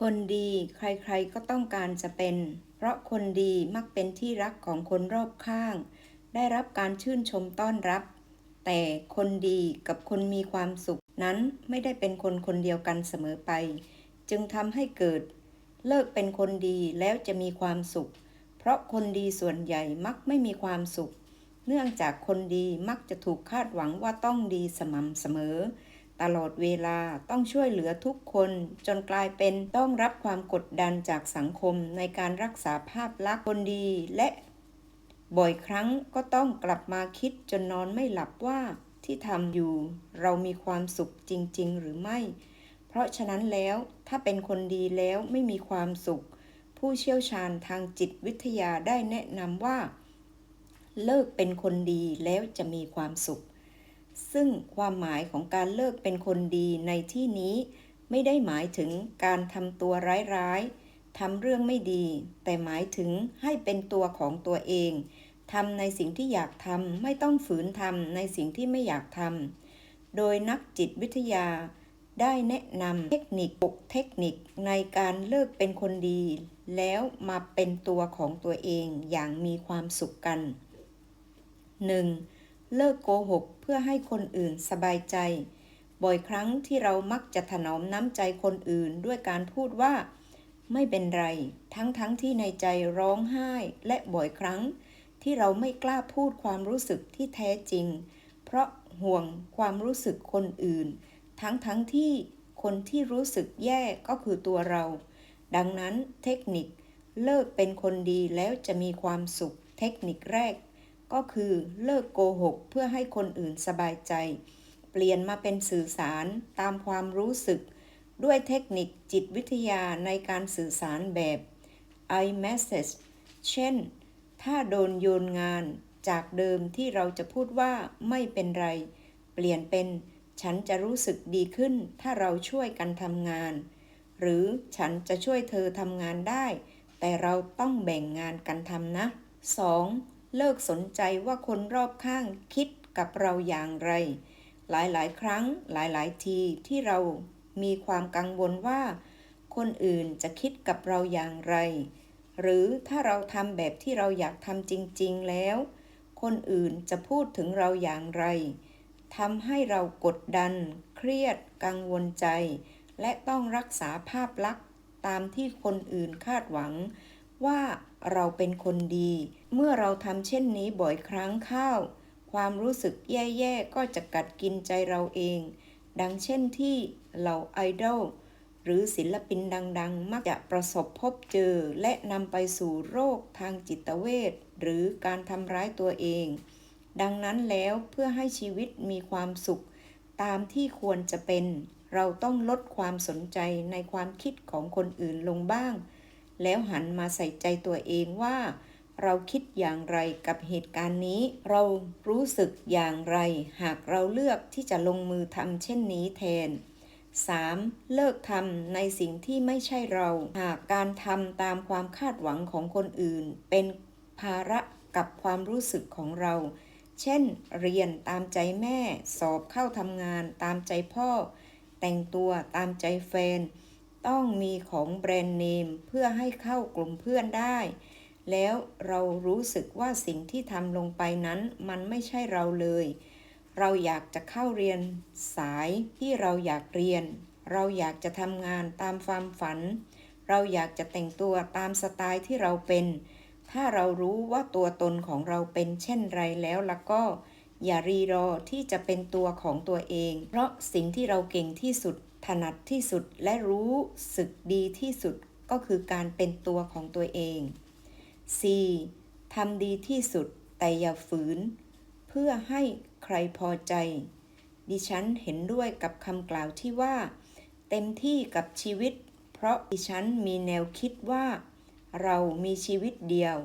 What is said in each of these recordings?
คนดีใครๆก็ต้องการจะเป็น เพราะคนดีมักเป็นที่รักของคนรอบข้าง ได้รับการชื่นชมต้อนรับ แต่คนดีกับคนมีความสุขนั้นไม่ได้เป็นคนคนเดียวกันเสมอไป จึงทำให้เกิด เลิกเป็นคนดีแล้วจะมีความสุข เพราะคนดีส่วนใหญ่มักไม่มีความสุข เนื่องจากคนดีมักจะถูกคาดหวังว่าต้องดีสม่ำเสมอ ตลอดเวลาต้องช่วยเหลือทุกคนจนกลายเป็นต้องรับความกดดันจากสังคมในการรักษาภาพลักษณ์คนดีและบ่อยครั้งก็ต้องกลับมาคิดจนนอนไม่หลับว่าที่ทำอยู่ เรามีความสุขจริง ๆ หรือไม่ เพราะฉะนั้นแล้วถ้าเป็นคนดีแล้วไม่มีความสุข ผู้เชี่ยวชาญทางจิตวิทยาได้แนะนำว่า เลิกเป็นคนดีแล้วจะมีความสุข ซึ่งความหมายของการเลิกเป็นคนดีในที่นี้ไม่ได้หมายถึงการทำตัวร้ายๆทำเรื่องไม่ดี แต่หมายถึงให้เป็นตัวของตัวเองทำในสิ่งที่อยากทำไม่ต้องฝืนทำในสิ่งที่ไม่อยากทำโดยนักจิตวิทยาได้แนะนำเทคนิคปกเทคนิคในการเลิกเป็นคนดี แล้วมาเป็นตัวของตัวเองอย่างมีความสุขกัน 1. เลิกโกหกเพื่อให้คนอื่นสบายใจ บ่อยครั้งที่เรามักจะถนอมน้ำใจคนอื่นด้วยการพูดว่า ไม่เป็นไร ทั้งๆทที่ในใจร้องไห้ และบ่อยครั้ง ที่เราไม่กล้าพูดความรู้สึกที่แท้จริง เพราะห่วงความรู้สึกคนอื่น ทั้งๆทที่คนที่รู้สึกแย่ก็คือตัวเรา ดังนั้นเทคนิคเลิกเป็นคนดีแล้วจะมีความสุขเทคนิคแรก ก็คือเลิกโกหกเพื่อให้คนอื่นสบายใจ เปลี่ยนมาเป็นสื่อสารตามความรู้สึก ด้วยเทคนิคจิตวิทยาในการสื่อสารแบบ I message เช่น ถ้าโดนโยนงานจากเดิมที่เราจะพูดว่าไม่เป็นไร เปลี่ยนเป็นฉันจะรู้สึกดีขึ้นถ้าเราช่วยกันทำงาน หรือฉันจะช่วยเธอทำงานได้ แต่เราต้องแบ่งงานกันทำนะ 2. เลิกสนใจว่าคนรอบข้างคิดกับเราอย่างไร หลายๆ ครั้งหลายๆ ทีที่เรามีความกังวลว่า คนอื่นจะคิดกับเราอย่างไร หรือถ้าเราทำแบบที่เราอยากทำจริง ๆ แล้ว คนอื่นจะพูดถึงเราอย่างไรทำให้เรากดดัน เครียด กังวลใจ และต้องรักษาภาพลักษณ์ตามที่คนอื่นคาดหวัง ว่า เราเป็นคนดี เมื่อเราทำเช่นนี้บ่อยครั้งเข้า ความรู้สึกแย่ๆ ก็จะกัดกินใจเราเอง ดังเช่นที่เหล่าไอดอลหรือศิลปินดังๆ มักจะประสบพบเจอและนำไปสู่โรคทางจิตเวชหรือการทำร้ายตัวเอง ดังนั้นแล้วเพื่อให้ชีวิตมีความสุข ตามที่ควรจะเป็น เราต้องลดความสนใจในความคิดของคนอื่นลงบ้าง แล้วหันมาใส่ใจตัวเองว่า เราคิดอย่างไรกับเหตุการณ์นี้ เรารู้สึกอย่างไร หากเราเลือกที่จะลงมือทำเช่นนี้แทน 3. เลิกทำในสิ่งที่ไม่ใช่เรา หากการทำตามความคาดหวังของคนอื่น เป็นภาระกับความรู้สึกของเรา เช่น เรียนตามใจแม่ สอบเข้าทำงานตามใจพ่อ แต่งตัวตามใจแฟน ต้องมีของแบรนด์เนมเพื่อให้เข้ากลุ่มเพื่อนได้ แล้วเรารู้สึกว่าสิ่งที่ทำลงไปนั้นมันไม่ใช่เราเลย เราอยากจะเข้าเรียนสายที่เราอยากเรียน เราอยากจะทำงานตามความฝัน เราอยากจะแต่งตัวตามสไตล์ที่เราเป็น ถ้าเรารู้ว่าตัวตนของเราเป็นเช่นไรแล้วล่ะก็ อย่ารีรอที่จะเป็นตัวของตัวเอง เพราะสิ่งที่เราเก่งที่สุด ถนัดที่สุดและรู้สึกดีที่สุดก็คือการเป็นตัวของตัวเอง 4. ทำดีที่สุดแต่อย่าฝืน เพื่อให้ใครพอใจ ดิฉันเห็นด้วยกับคำกล่าวที่ว่า เต็มที่กับชีวิต เพราะดิฉันมีแนวคิดว่า เรามีชีวิตเดียว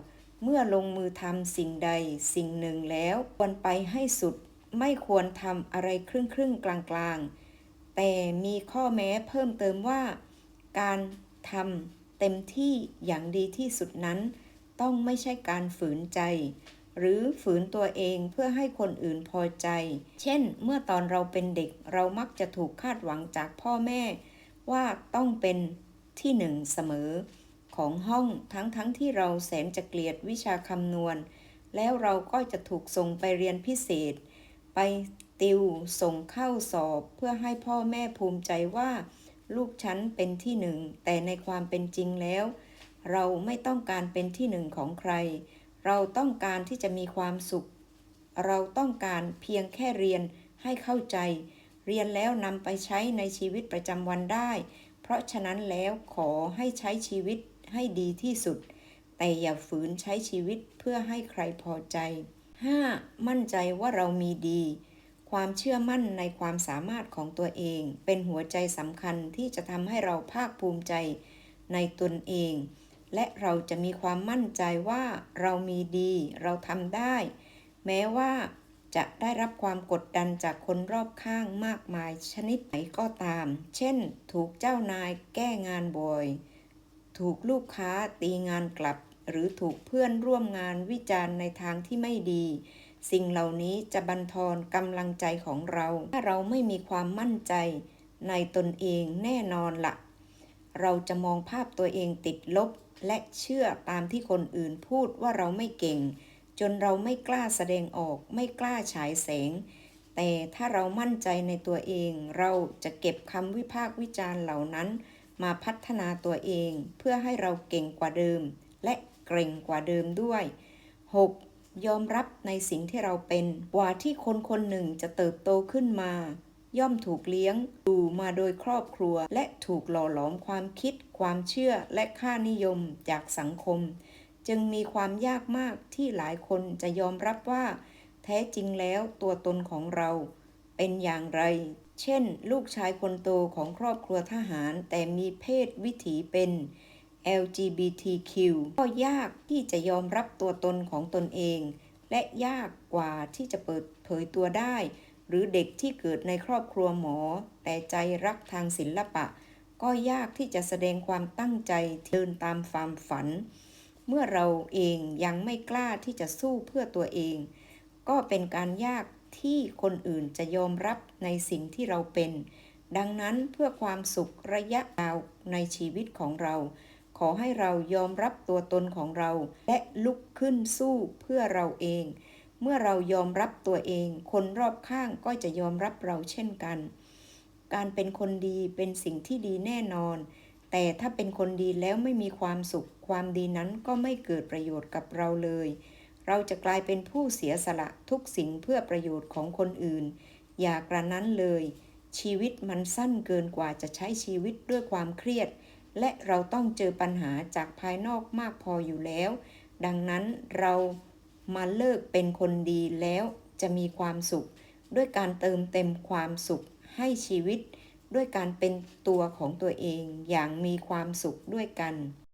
เมื่อลงมือทำสิ่งใดสิ่งหนึ่งแล้วควรไปให้สุด ไม่ควรทำอะไรครึ่งครึ่งกลางกลางๆแต่มีข้อแม้เพิ่มเติมว่า การทำเต็มที่อย่างดีที่สุดนั้น ต้องไม่ใช่การฝืนใจ หรือฝืนตัวเองเพื่อให้คนอื่นพอใจ เช่น เมื่อตอนเราเป็นเด็กเรามักจะถูกคาดหวังจากพ่อแม่ ว่าต้องเป็นที่หนึ่งเสมอ ของห้องทั้งทั้งที่เราแสนจะเกลียดวิชาคำนวณ แล้วเราก็จะถูกส่งไปเรียนพิเศษ ไปติวส่งเข้าสอบเพื่อให้พ่อแม่ภูมิใจว่า ลูกฉันเป็นที่หนึ่ง แต่ในความเป็นจริงแล้ว เราไม่ต้องการเป็นที่หนึ่งของใคร เราต้องการที่จะมีความสุข เราต้องการเพียงแค่เรียนให้เข้าใจ เรียนแล้วนำไปใช้ในชีวิตประจำวันได้ เพราะฉะนั้นแล้วขอให้ใช้ชีวิต ให้ดีที่สุด แต่อย่าฝืนใช้ชีวิตเพื่อให้ใครพอใจ 5. มั่นใจว่าเรามีดี ความเชื่อมั่นในความสามารถของตัวเอง เป็นหัวใจสำคัญที่จะทำให้เราภาคภูมิใจในตนเอง และเราจะมีความมั่นใจว่าเรามีดี เราทำได้ แม้ว่าจะได้รับความกดดันจากคนรอบข้างมากมายชนิดไหนก็ตาม เช่น ถูกเจ้านายแก้งานบ่อย ถูกลูกค้าตีงานกลับ หรือถูกเพื่อนร่วมงานวิจารณ์ในทางที่ไม่ดี สิ่งเหล่านี้จะบันทอนกำลังใจของเรา ถ้าเราไม่มีความมั่นใจในตนเองแน่นอนละ่ะ เราจะมองภาพตัวเองติดลบ และเชื่อตามที่คนอื่นพูดว่าเราไม่เก่ง จนเราไม่กล้าแสดงออก ไม่กล้าฉายแสง แต่ถ้าเรามั่นใจในตัวเอง เราจะเก็บคำวิพากษ์วิจารณ์เหล่านั้น มาพัฒนาตัวเองเพื่อให้เราเก่งกว่าเดิม และเก่งกว่าเดิมด้วย 6. ยอมรับในสิ่งที่เราเป็นกว่าที่คนคนหนึ่งจะเติบโตขึ้นมา ย่อมถูกเลี้ยงดูมาโดยครอบครัว และถูกหล่อหลอมความคิด ความเชื่อและค่านิยมจากสังคม จึงมีความยากมากที่หลายคนจะยอมรับว่า แท้จริงแล้วตัวตนของเราเป็นอย่างไร เช่น ลูกชายคนโตของครอบครัวทหารแต่มีเพศวิถีเป็น LGBTQ ก็ยากที่จะยอมรับตัวตนของตนเอง และยากกว่าที่จะเปิดเผยตัวได้ หรือเด็กที่เกิดในครอบครัวหมอ แต่ใจรักทางศิลปะ ก็ยากที่จะแสดงความตั้งใจเดินตามความฝัน เมื่อเราเองยังไม่กล้าที่จะสู้เพื่อตัวเอง ก็เป็นการยาก ที่คนอื่นจะยอมรับในสิ่งที่เราเป็น ดังนั้นเพื่อความสุขระยะยาวในชีวิตของเรา ขอให้เรายอมรับตัวตนของเรา และลุกขึ้นสู้เพื่อเราเอง เมื่อเรายอมรับตัวเอง คนรอบข้างก็จะยอมรับเราเช่นกัน การเป็นคนดีเป็นสิ่งที่ดีแน่นอน แต่ถ้าเป็นคนดีแล้วไม่มีความสุข ความดีนั้นก็ไม่เกิดประโยชน์กับเราเลย เราจะกลายเป็นผู้เสียสละทุกสิ่งเพื่อประโยชน์ของคนอื่น อย่ากระนั้นเลย ชีวิตมันสั้นเกินกว่าจะใช้ชีวิตด้วยความเครียด และเราต้องเจอปัญหาจากภายนอกมากพออยู่แล้ว ดังนั้นเรามาเลิกเป็นคนดีแล้วจะมีความสุข ด้วยการเติมเต็มความสุขให้ชีวิต ด้วยการเป็นตัวของตัวเองอย่างมีความสุขด้วยกัน